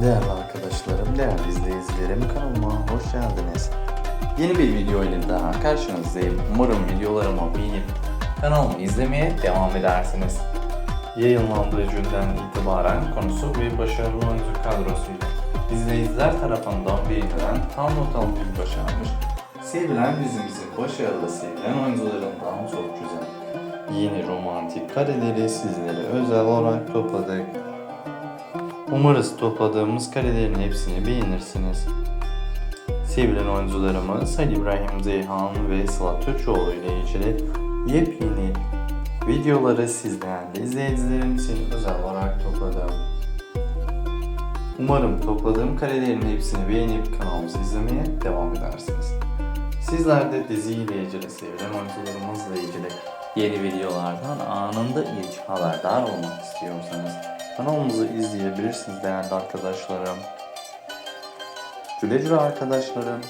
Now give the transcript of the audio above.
Değerli arkadaşlarım, değerli izleyicilerim kanalıma hoş geldiniz. Yeni bir video ile daha karşınızdayım. Umarım videolarımı beğenip kanalımı izlemeye devam edersiniz. Yayınlandığı günden itibaren konusu ve başarılı oyuncu kadrosuyla izleyiciler tarafından beğenilen tam not almayı başarmış. Sevilen dizimizin başarılı sevilen oyuncularından çok güzel. Yeni romantik kareleri sizlere özel olarak topladık. Umarız topladığımız karelerin hepsini beğenirsiniz. Sevilen oyuncularımız Ali İbrahim Zeyhan ve Sıla Türkoğlu ile ilgili yepyeni videoları sizlerle izleyicilerim için özel olarak topladım. Umarım topladığım karelerin hepsini beğenip kanalımızı izlemeye devam edersiniz. Sizler de diziyle ilgili sevilen oyuncularımızla ilgili yeni videolardan anında ilk haberdar olmak istiyorsanız kanalımızı izleyebilirsiniz değerli arkadaşlarım. Güle güle arkadaşlarım.